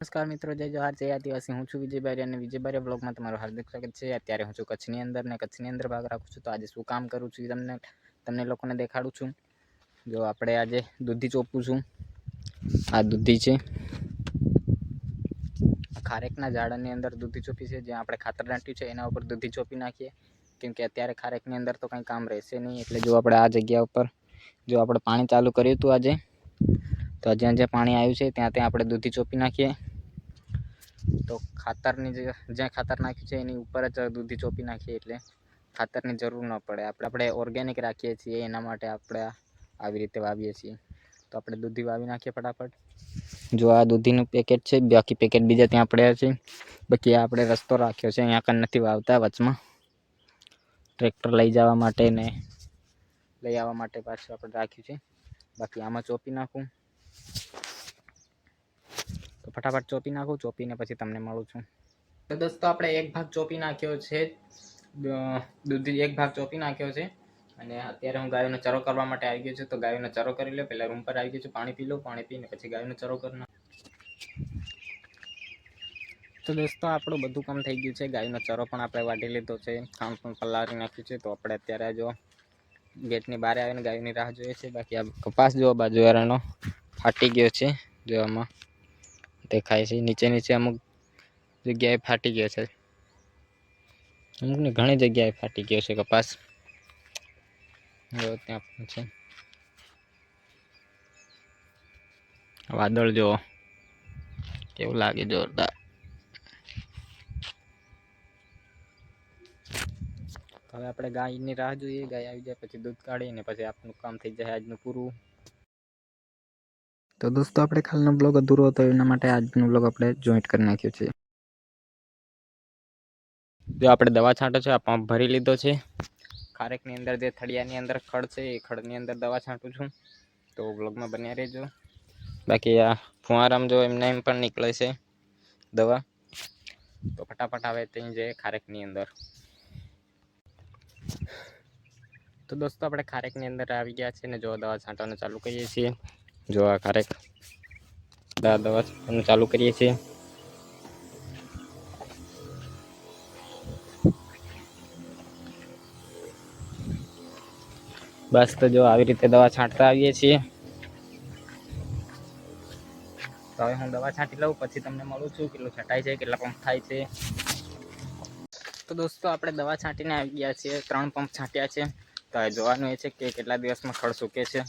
નમસ્કાર મિત્રો, જય જોહાર, જય આદિવાસી. હું છું વિજયભાઈ અને વિજયભાઈ બ્લોગમાં તમારું હાર્દિક સ્વાગત છે. અત્યારે હું છું કચ્છની અંદર ને કચ્છની અંદર ભાગ રાખું છું. તો આજે શું કામ કરું છું તમને તમને લોકોને દેખાડું છું. જો આપણે આજે દૂધી ચોપું છું. આ દૂધી છે. ખારેકના ઝાડની અંદર દૂધી ચોપી છે. જ્યાં આપણે ખાતર નાખ્યું છે, એના ઉપર દૂધી ચોપી નાખીએ. કેમકે અત્યારે ખારેકની અંદર તો કંઈ કામ રહેશે નહીં. એટલે જો આપણે આ જગ્યા ઉપર, જો આપણે પાણી ચાલુ કર્યું હતું આજે, તો જ્યાં જ્યાં પાણી આવ્યું છે, ત્યાં ત્યાં આપણે દૂધી ચોપી નાખીએ. તો ખાતરની જે જ્યાં ખાતર નાખ્યું છે એની ઉપર જ દૂધી ચોપી નાખીએ એટલે ખાતરની જરૂર ન પડે. આપણે આપણે ઓર્ગેનિક રાખીએ છીએ, એના માટે આપણે આવી રીતે વાવીએ છીએ. તો આપણે દૂધી વાવી નાખીએ ફટાફટ. જો આ દૂધીનું પેકેટ છે, બાકી પેકેટ બીજા ત્યાં પડ્યા છે. બાકી આપણે રસ્તો રાખ્યો છે, અહીંયા કાંઈ નથી વાવતા વચમાં. ટ્રેક્ટર લઈ જવા માટે ને લઈ આવવા માટે પાછું આપણે રાખ્યું છે. બાકી આમાં ચોપી નાખું. ફટાફટ ચોપી નાખું, ચોપીને પછી તમને મળું છું. તો દોસ્તો, આપણે એક ભાગ ચોપી નાખ્યો છે. દૂધ એક ભાગ ચોપી નાખ્યો છે. અને અત્યારે હું ગાયોનો ચરો કરવા માટે આવી ગયો છું. તો ગાયોનો ચરો કરી લો. પહેલાં રૂમ પર આવી ગયો છું. પાણી પી લઉં પાણી પીને પછી ગાયોનો ચરો કરી તો દોસ્તો, આપણું બધું કામ થઈ ગયું છે. ગાયનો ચરો પણ આપણે વાટી લીધો છે. ખાણ પણ પલાળી નાખ્યું છે. તો આપણે અત્યારે જો ગેટની બહાર આવીને ગાયોની રાહ જોઈએ છે. બાકી આ કપાસ જો બાજુ વાળાનો ફાટી ગયો છે. જો આમાં દેખાય છે. નીચે નીચે અમુક જગ્યાએ ફાટી ગયો છે. અમુકની ઘણી જગ્યાએ ફાટી ગયો છે કપાસ. જો ત્યાં છે. વાદળ જો કેવું લાગે જોરદાર. હવે આપણે ગાયની રાહ જોઈએ. ગાય આવી જાય પછી દૂધ કાઢીને પછી આપણું કામ થઈ જાય આજનું પૂરું. તો દોસ્તો, આપણે કાલનો બ્લોગ અધૂરો હતો, એના માટે આજનો બ્લોગ આપણે જોઈન્ટ કરી નાખ્યો છે. જો આપણે દવા છાંટો છે, આ પંપ ભરી લીધો છે. ખારેકની અંદર જે થળિયાની અંદર ખડ છે, એ ખડની અંદર દવા છાંટું છું. તો બ્લોગમાં બન્યા રહેજો. બાકી આ ફુવારામ જો એમને એમ પણ નીકળે છે દવા. તો ફટાફટ આવે ત્યાં જઈએ ખારેકની અંદર. તો દોસ્તો, આપણે ખારેકની અંદર આવી ગયા છે ને જો દવા છાંટવાનું ચાલુ કરીએ છીએ. જો આ ખારેક દા દવા અમે ચાલુ કરીએ છીએ. બસ તો જો આવી રીતે દવા છાંટતા આવીએ છીએ. તો હવે હું દવા છાંટી લઉં, પછી તમને મળું છું કેટલું છટાય છે, કેટલા પંપ થાય છે. તો દોસ્તો આપણે દવા છાંટીને આવી ગયા છીએ, ત્રણ પંપ છાંટ્યા છે. તો જોવાનું એ છે કે કેટલા દિવસમાં ખડ સૂકે છે.